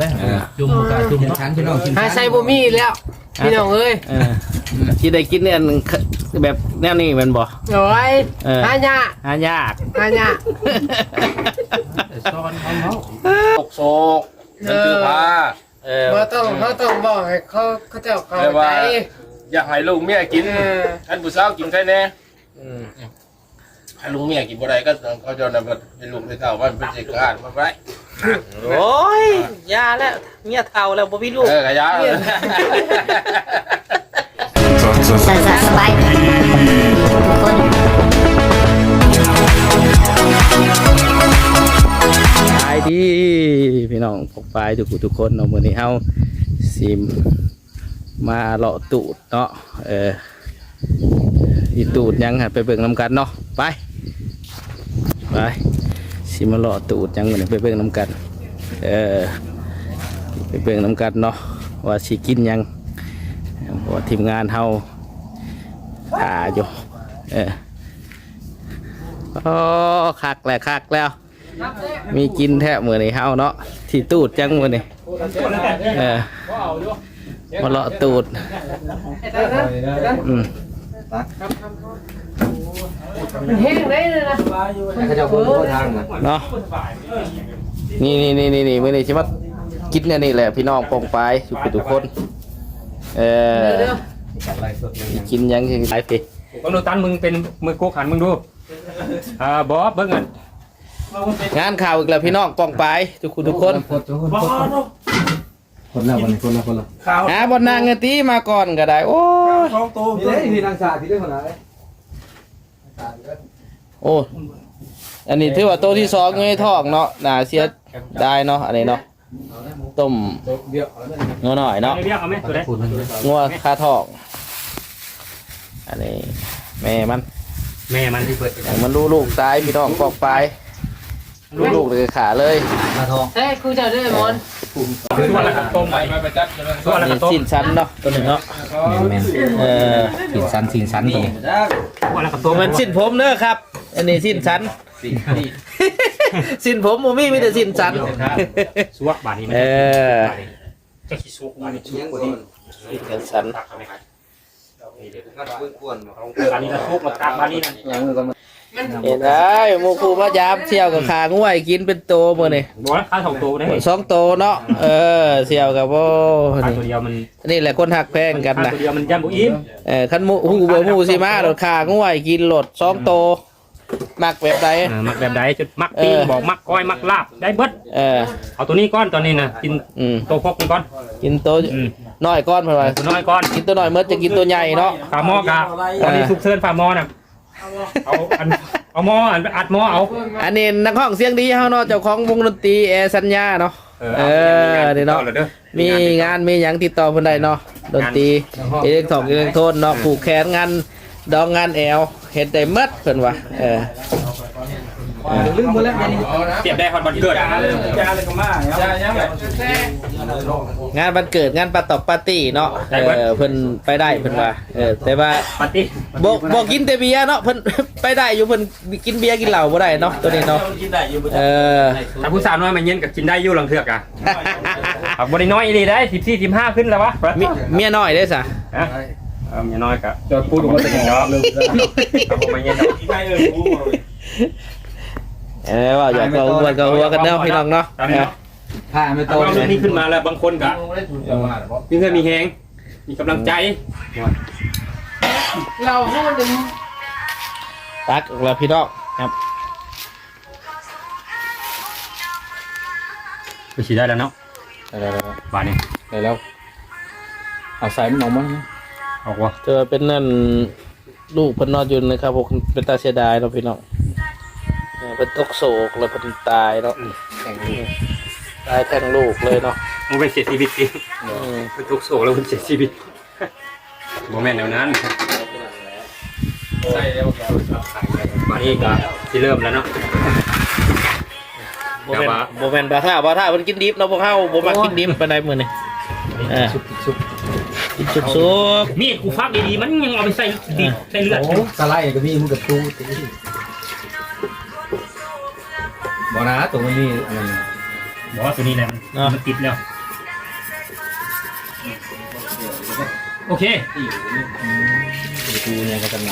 ได้เออ จุ่มกะจุ่มกินเนาะชั้นพี่น้องกินหาชั้นใส่บ่มีแล้วพี่น้องเอ้ยเออที่ได้กินเนี่ยอันแบบแนวนี้แมันบ่ โอ้ยเออ หายากหายาก หายากซ้อนเขาเนาะโศกโศกนั่นคือพาเออ บ่ต้องเขาต้องบอกให้เขาเขาเจ้าเข้าแต่ใจว่า อยากให้ลูกเมียกินเออท่านผู้สาวกินใครแน่อืมให้ลูกเมียกินบ่ได้ก็เขาจะนำมาเป็นลูกในเต้าว่ามันเป็นสิการมาไว้ โอ้ยยาแล้วเมียเฒ่าแล้วบ่มีลูกเออขยะสสสบายดีทุกคนไปดีพี่น้องพกไปทุกผู้ทุกคนเนาะมื้อนี้เฮาสิมาเลาะตูดเนาะเอออีตูดยังหันไปเบิ่งนํกันเนาะไปไป สิมาเลาะตูดยังเหมือนไปเบิ่งนํกันเออไปเบิ่งนํกันเนาะว่าสิกินยังว่าทีมงานเฮาอ่าอยู่เออโอ้คักแล้วคักแล้ว มีกินแทะมือนี่เฮาเนาะที่ตูดจังมือนี่เออมาเลาะตูดอืม แห้งได้เลยนะเขาจะพูดทางนะเนาะนี่นี่นี่นี่นี่มือนี่ใช่ไหมกินเนี่ยนี่แหละพี่น้องปองไปายทุกคนทุกคนเออสิกินยังสิไปพี่ต้องดูตันมึงเป็นมือโกขันมึงดูอ่าบอสเบิ้งกันงานข่าวอีกแล้วพี่น้องปองไปายทุกคนทุกคนคนทุกคนคนละคนคนละคนละหาบนนางเงนตีมาก่อนก็ได้โอ้ยนี่เลยพี่นางสาที่ได้คนละ โอ้อันนี้ถือว่าโตวที่สองอยู่ในท้องเนาะน่าเสียได้เนาะอันนี้เนาะต้มงัวหน่อยเนาะเรียกเอาไหมตัวไหนงัวคาทองอันนี้ แม่มันแม่มันที่เปิดอย่มันลูกลูกตายพี่น้องปอกไปลูกลูกเลยขาเลย มาทองเฮ้ยครูเจ้าเด้อมอน ตัวอะไรกับต้มไปมาประจักษ์ตัวอะไรนี่กับต้มสิ้นชั้นเนาะตัวหนึ่งเนาะแม่นเออสินชั้นสินชั้นตรงนี้ตัวอะไรกับตัต้วมมันสิ้นผมเด้อครับ อันนี้สิ้นชั้นสิ้นผมมูมี่มีแต่สิ้นชั้นสวกบาดนี้ไหมเออจะขี้สวกบาดนี้สิ้นชั้นบาดนี้ละสวกมาตากบาดนี้นะยังมือก่อน เห็นไหมหมูคูมายามเสี่ยวกับขาง่วยกินเป็นโตมือนี่บอกว่าข้าวสองตัวได้สองโตเนาะเออเสี่ยวกับโอ้ข้าวนี่ตัวเดียวมันนี่แหละคนหักแพงกันข้าวนะตัวเดียวมันย่ำบุอิ่มเออขันหมูหูเบอร์หมูสิมาโหลดขาง่วยกินโหลดสองโตมักแบบใดมักแบบใดจุดมักปิ้งบอกมักก้อยมักลาบได้เบิดเออเอาตัวนี้ก้อนตอนนี้นะกินอืมตัวพกมันก้อน กินโตอืมน้อยก้อนเพื่อนว่าตัวน้อยก้อนกินตัวน้อยเมื่อจะกินตัวใหญ่เนาะฝาหม้อกะตอนนี้ทุกเซิร์นฝาหม้อน่ะ เอาอันเอาหม้ออันอัดหม้อเอา อันนี้นักห้องเสียงดีเฮาเนาะเจ้าของวงดนตรีแอร์สัญญาเนาะเออเดี๋ยวเนาะเด้อมีงานมีหยังติดต่อเพิ่นได้เนาะดนตรีอิเล็กทรอนิกส์อิเล็กโทรนเนาะผูกแขนงานดองงานแอลเฮ็ดได้หมดเพิ่นว่าเออ ลืมหมดแล้วนี่เสียบได้ฮอดวันเกิดงานวันเกิดงานปาตอกปาร์ตี้เนาะเออเพิ่นไปได้เพิ่นว่าเออแต่ว่าปาร์ตี้บ่บ่กินแต่เบียร์เนาะเพิ่นไปได้อยู่เพิ่นกินเบียร์กินเหล้าบ่ได้เนาะตัวนี้เนาะเออถ้าผู้สาวน้อยมาเย็นกับกินได้อยู่หลังเถือกอะเอาบริน้อยอีหลีได้สิบสี่สิบห้าขึ้นแล้ววะมีเมียน้อยเด้ซะฮะเอาเมียน้อยกะจะพูดว่าจะกินดอกเอาผมมาเย็นดอก เออว่าอยากก็หัวก็หัวกันเนาะพี่น้องเนาะเออผ้าไม่โตเอาเรื่องนี้ขึ้นมาแล้วบางคนกะมีเพื่อนมีแหงมีกำลังใจ เราพูดถึงตักออกแล้วพี่น้องครับไปฉีดได้แล้วเนาะได้แล้วบาทนี้ได้แล้วเอาใส่มันออกมาออกวะเจอเป็นนั่นลูกเพิ่นนอนอยู่นะครับผมเป็นตาเสียดายเนาะพี่น้อง เออเป็นตกโศกแล้วเพิ่นตายเนาะตายทั้งลูกเลยเนาะมันเป็นเสียชีวิตจริงอืมเป็นทุกโศกแล้วมันเสียชีวิตโมเมนต์เดี๋ยวนั้นบาทนี้ก็ที่เริ่มแล้วเนาะโมเมนต์โมเมนต์บาท่าบาท่าเพิ่นกินดิบเนาะพวกเฮาบ่มักกินดิบปานใดมื้อนี้เออกินสุกมีดกูฟักดีๆมันยังเอาไปใส่ดิใส่เลือดโอ้สไลด์ก็มีมึงกับตู้ตี บ่นะตรงนี้อันนั้นบอกว่าตัวนี้แหละมันมันติดแล้ว โอเคกูเนี่ยก็จะมี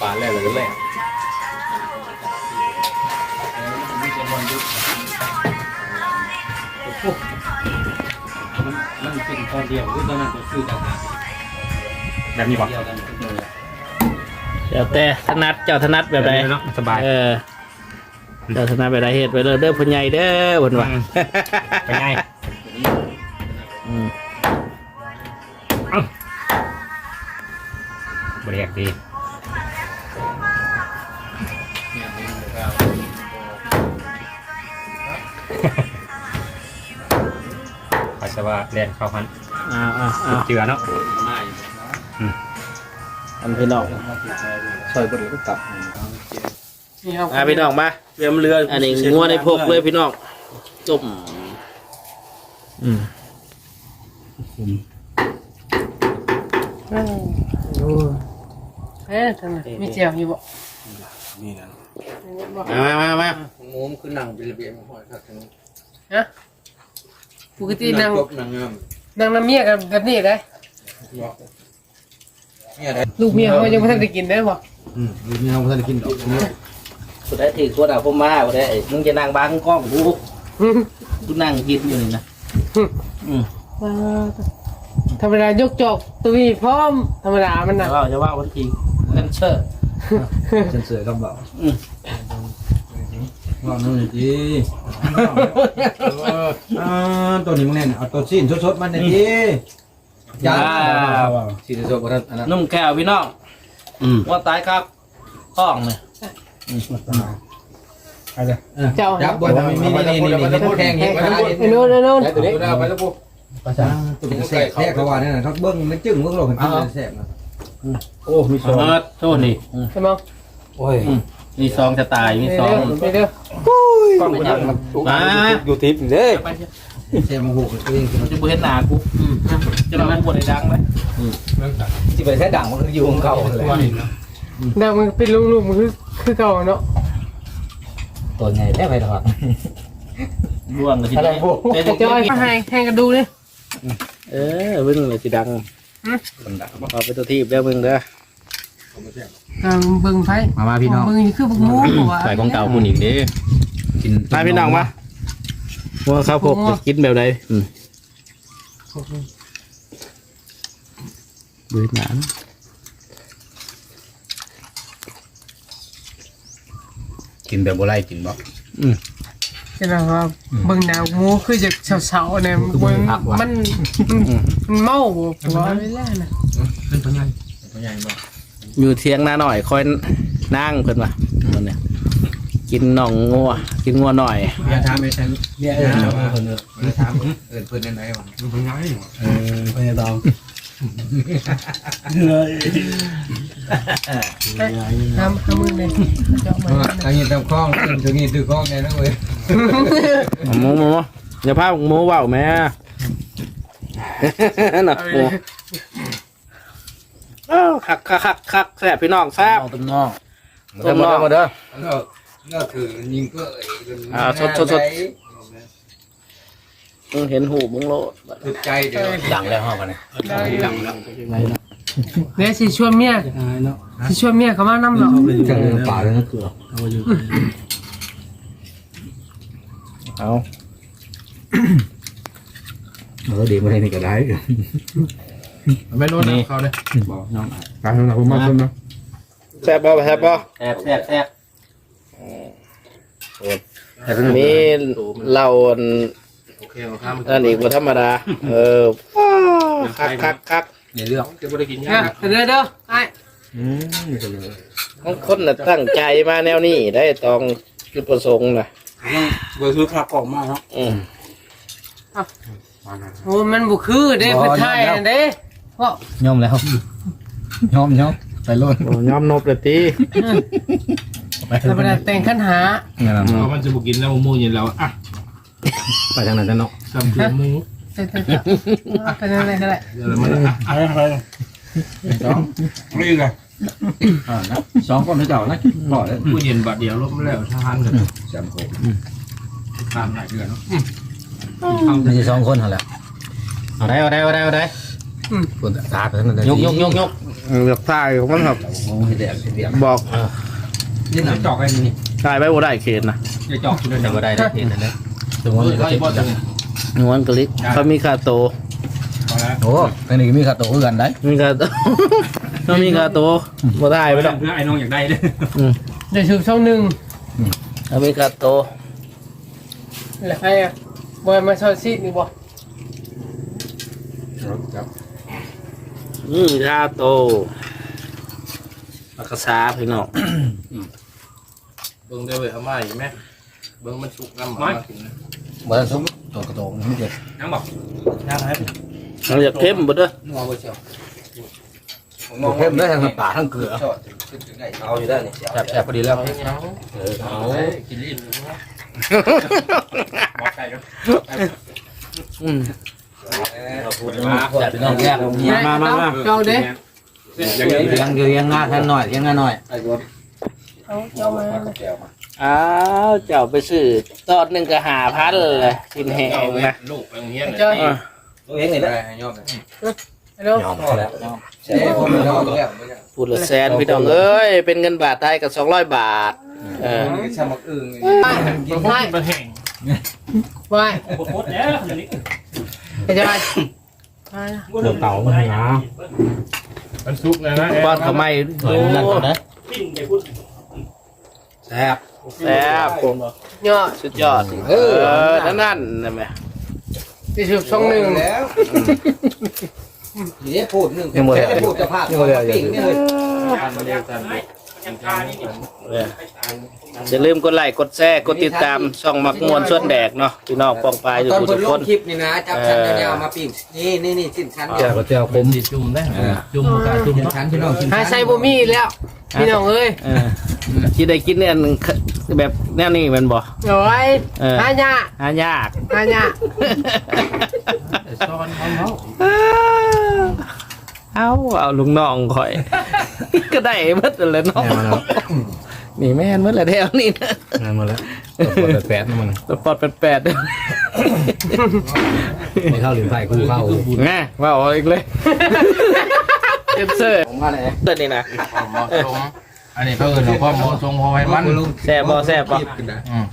ปลาแรกเลยก็แรกมันเป็นตอนเดียวคือตอนนั้นก็คือต่างหากแบบนี้บอกเดียวกันเลยเดี๋ยวแต่ถนัดเจ้าถนัดแบบใดเนาะสบายเออ เจ้าถนัดแบบใดเฮ็ดไปเลยเด้อพ่อใหญ่เด้อเพิ่นว่าไปไงอืมบริยากดีขอจะว่าเรียนเข้าพันอ้าวอ้าวอ้าวเจือเนาะง่ายอันพี่น้องซอยบดเลยก็ตับ นี่ครับอ่าพี่น้องมาเรือเรืออันนี้งัวในพกเลยพี่น้องจุ่มอืมเอ๊ะทำไมมีเจียวอยู่บ่นี่นะมามามามางูมันคือหนังเป็นระเบียบมันหอยครับทั้งฮะปกตินางกบหนังงามนางน้ำเมียกันแบบนี้ได้เนี่ยได้ลูกเมียเขายังไม่ทันได้กินได้บ่อืมนี่เราไม่ทันได้กินดอก สุดท้ายถือขวดเอาผมมาบ่ได้มึงจะนั่งบังกล้องกูกูนั่งกินอยู่นี่นะอืมธรรมดายกจอกตัวนี้พร้อมธรรมดามันแต่น่ะว่าจะว่าวันจริงกันเชิดเซนเสือกับเบาอืมว่านู่นจีอ่าตัวนี้มึงแน่นเอาตัวชิ้นสดๆมันเนี่ยจีจ้าชิ้นสดๆบ่ทันอันนั้นนุ่มแก้วพี่น้องอืมว่าตายครับกล้องเลย เจ้าจับบ่ทำมีนี่นี่นี่นี่แทงเห็นว่าได้ไอ้โน่นไอ้โน่นตัวนี้ไปแล้วปุ๊บภาษาตัวนี้แทรกแทรกเขาว่านี่ยนะครับเบิ้งมันจึ้งเบิ้งโลกมันกินแทรกนะโอ้มีสองเออโทษนี่ใช่มั้งโอ้ยมีซองจะตายมีนี่ซอเด้งอนี่เด้อต้องไปยังมันมาอยู่ทิพย์เด้แทรกมาหูกับตัวเองมันจะบ่เห็นหน้ากูจะมาบ่ได้ดังไหมที่ไปแท้ด่างมันอยู่ของเขาเลยดังมันเป็นลูกๆมันคือ คือเก่าเนาะ ตัวไงแท้ไปถอดร่วงเลยทีนี้แต่แต่จะจอยให้ให้กันดูนี่เออเบิ่งเลยสิดังเอาไปตัวทีบเด้อเบิ่งเด้อเออเบิ่งไผมามาพี่น้องเบิ่งนี่คือบักหมูบ่ว่าใส่ของเก่าคุณอีกเด้กินมาพี่น้องมาว่าข้าวโพดจะกินแบบใดอืมเบื่อหนาน กินแบบบ่ไล่กินบ่จะแบบว่าเบิ่งหน้าหมูคือจะเฉาๆเนี่ยเบิ่งมันมันเมาบ่ว่าเวลาน่ะเป็นตัวใหญ่ตัวใหญ่บ่อยู่เทียงนาหน่อยคอยนั่งเพิ่นว่ะมันเนี่ยกินน่องงัวกินงัวหน่อย อย่าถามไปฉันเนี่ยเออเพิ่นเออถามเออเพิ่นนั่นไหนวะตัวใหญ่เออไปดอง ห้ามห้ามมือเลยจาะมันอันนี้ตำคล้องตัวนี้ตือคล้องแน่นะเว้ยหมูหมูอย่าพาหมูว้าแม่หน่ะหมูคักคักคักแซ่บพี่น้องแซ่บต้มน่องต้มน่องมาเด้อก็ก็คือยิงก็อ่าสดๆมึงเห็นหูมึงโลดถึกใจเดี๋ยวดังแล้วห้องกันเนี่ยดังแล้ว เนี่ยสิชวนเมียสิชวนเมียเขามานำหรอกจังป่าเลยนะเกลือเอาเออดีมาได้นี่ก็ได้ไม่รู้นะเขาเนี่ยบอกน้องการทำงานผมมาคนนะแซ่บบ่แซ่บบ่แซ่บแซ่บแซ่บมีเหล้าอันโอเคครับอันอีกบ่ธรรมดา เออคักคักคัก อย่าเลือกจะไม่ได้กินอะเด้อเด้อไอ้อืมนี่ก็เลยบางคนน่ะตั้งใจมาแนวนี้ได้ต้องจุดประสงค์น่ะเบอร์ซื้อข้าวกล่องมากครับอืมโอ้มันบ่คือเด้เพิ่นไทยเด้เพราะยอมแล้วยอมยอมไปโลดโอ้ยอมนบเลยติธรรมดาแต่งคันหางั้นเรามันจะบุกินแล้วมูยินแล้วอะไปทางไหนจะเนาะซ้ำตัวมู เต้นๆเป็นอะไรก็ได้เดี๋ยวมันอะไรอะไรสองนี่ไงอ่านะสองคนที่เจ้านะบอกเลยผู้เย็นบาดเดียวลบแล้วทหารกันจำโคทำหลายเดือนเนาะมีสองคนเหรอเอาได้เอาได้เอาได้เอาได้คนตาเป็นนั่นยกยกยกยกเลือกถ่ายของมันครับ โอ้ยเดี๋ยวเดี๋ยวบอกนี่หนังจอกไอ้นี่ถ่ายไว้บ่ได้เขตนะจะจอกคุณเดี๋ยวได้ได้เห็นนั่นแหละถึงว่าเอมันอก็ใครเจ็บบ่จัง นวลกะลิกเขามีคาโต พอแล้วโอ้ทางนี้มีขาโตกันได้มีคาโต เขามีคาโตบ่ได้ไปหรอกเพื่อไอ้น้องอยากได้เลยได้ชุบช่องหนึ่งเขามีคาโต แล้วใครอะบอยมาชอบซีดนี่บ่อืมคาโตอักษาพี่น้องเบิ่งได้เว้ยเอามาอีกไหมเบิ่งมันสุกน้ำมากินนะ บ่ได้ซุ้ม โตกระโตกนี่มันเจ็บน้ำบอกเราอยากเข้มบ่เด้อนัวบ่เชียวเข้มได้ทั้งน้ำปลาทั้งเกลือชอบขึ้นถึงไหนเอาอยู่ได้นี่เชียวแซ่บพอดีแล้วเอาเอากินลิ้นบอกใครกันอืมแซ่บพี่น้องแยกมามามาเจ้าเด้อย่างนี้ยังเยอะยังง่ายแค่หน่อยยังง่ายหน่อยไอ้รถเอาเจ้ามาแก้วมา อ้าวเจ้าไปซื้อตอดหนึ่งก็หาพันเลยกินแห้เอางไว้นะลูกไปโรงเรียนเจ้าเลยอะตัวเองนี่แหละให้ยอมเลยฮัลโหลยอมแล้วใช่ผมไม่เอาแล้วไม่เอาพูดละแสนพี่น้องเอ้ยเป็นเงินบาทไทยกับสองร้อยบาทเออชามักอึ่งไปไปไปโคตรแล้วเดี๋ยวนี้ไปจะไปเริ่มเต่ามันหนามันสุกเลยนะบ้านเขาไม่หน่อยนั่นก่อนนะปิ้งไปพูดแซ่บ แซ่บผมเนาะสุดยอด เออ นั่นนั่นนะแม่ได้ชุบช่องหนึ่งแล้วนี่พูดหนึ่งยังหมดแล้วพูดจะพายังหมดแล้วปิ้งนี่เลยอย่าลืมกดไลค์กดแชร์กดติดตามช่องมักมวนส่วนแดกเนาะพี่น้องปองปลายอยู่ตอนทุเพิ่นกลคงน คลิปนี่นะจับชั้นยาวๆมาปิ้งนี่นี่นี่สิ้นชั้นเจ้าก็เจ้าผมจุ่มได้จุ่มกาจุ่มสิ้นชั้นพี่น้องสิ้นหาชั้นใส่บ่มีแล้วพี่น้องเอ้ยเออที่ได้กินเนี่ยแบบแนวนี้แมันบ่ โอ้ยเออ หายาหายาก หายาซ้อนเขา เขาเอาเอาลุงน้องข่อย ก็ได้หมดเลยเนาะนี่แม่นหมดเลยแถวนี้นะงานมาแล้วแปดมันตัวปอดเป็นแปดไม่เข้าหรือไผ่คู่เข้าไงว่าเอาอีกเลยเจ็บเสื้อผมว่าไหนเสื้อนี่นะเหมาะสมอันนี้เขาเอิ้นว่าความเหมาะสมพอให้มันแซ่บบ่แซ่บบ่อืม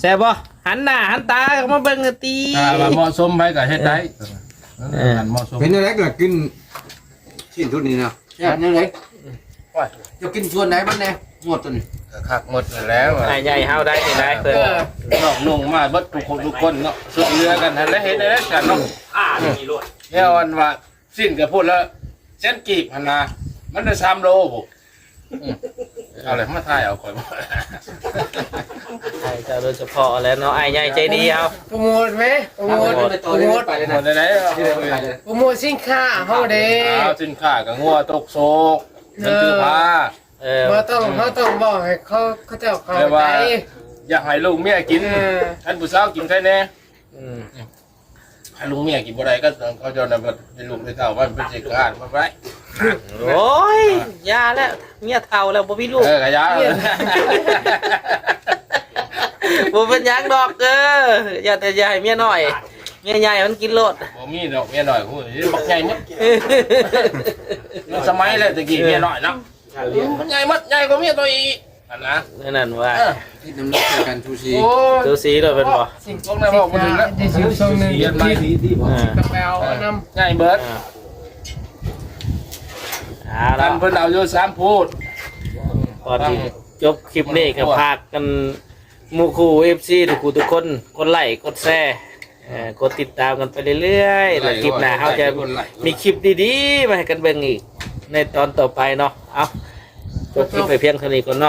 แซ่บบ่หันหน้าหันตาเข้ามาเบิ่งกันตีถ้าว่าเหมาะสมไปก็เฮ็ดได้มันเหมาะสมเป็นอะไรก็กิน ชิ้นทุนนี้นะแค่นี้เลยจะกินส่วนไหนบ้างเนี่ยหมดตัวนี้คักหมดแล้วใหญ่ๆเฮาได้นี่ได้เพิ่นนอกนุ่งมาเบิดทุกคนทุกคนเนาะสุดเรือกันทันแล้วเห็นได้กันเนาะอ่ามีรวดเนี่ยวันว่าสิ้นก็พูดแล้วเส้นกีบพันนามันได้สามโลบุ เอาเลยมาถ่ายเอาก่อนใช่จะโดยเฉพาะแล้วเนาะไอ้ใหญ่ใจดีเอาโปรโมทไหมโปรโมทโปรโมทไปเลยหมนะดได้ไหนโปรโมทสินค้าเฮาเด้เอาสินค้ากับงัวตกโศกนั่นคือผ้าเออบ่ต้องเฮาต้องบอกให้เขาเขาเจ้าเข้าเรียกใจว่า อยากให้ลูกเมียกินเออท่านผู้สาวกินใช่แน่อืมให้ลูกเมียกินบ่ได้ก็เขาจะนำเป็นลูกเป็นเต่าว่าเป็นสิกขาดมาไว้ โอ้ยยาแล้วเมียเฒ่าแล้วบ่มีลูกเออกระยาบ่เป็นหยังดอกเอออย่าแต่อย่าให้เมียน้อย เมียใหญ่มันกินโลด บ่มีดอกเมียหน่อยพูดบักใหญ่มั้สมัยเลยตะกี้เมียหน่อยเนาะมันใหญ่มัดใหญ่กว่าเมียตัวอีกอันนะนั่นนั่นว่าที่น้ำหนักกันชูชีโอ้ยดูสีเลยเป็นบ่สิ่งพวกนั้นบอกมาถึงแล้วได้ชุบช่องหนึ่งเรียนมาดีดีอ่ากับแปลเอานำง่ายเบิร์ด อ่าเอาท่าละนเพิ่นเอาอยู่สามพูด พอที่จบคลิปนี้ก็พากกันหมู่คู่ FC ทุกคู่ทุกคนกดไลค์กดแชร์เอ่อกดติดตามกันไปเรื่อยๆแล้วคลิปหน้าเฮาจะมีคลิปดีๆมาให้กันเบิ่งอีก ในตอนต่อไปเนาะเอาจบคลิปไปเพียงเท่านี้ก่อนเนาะ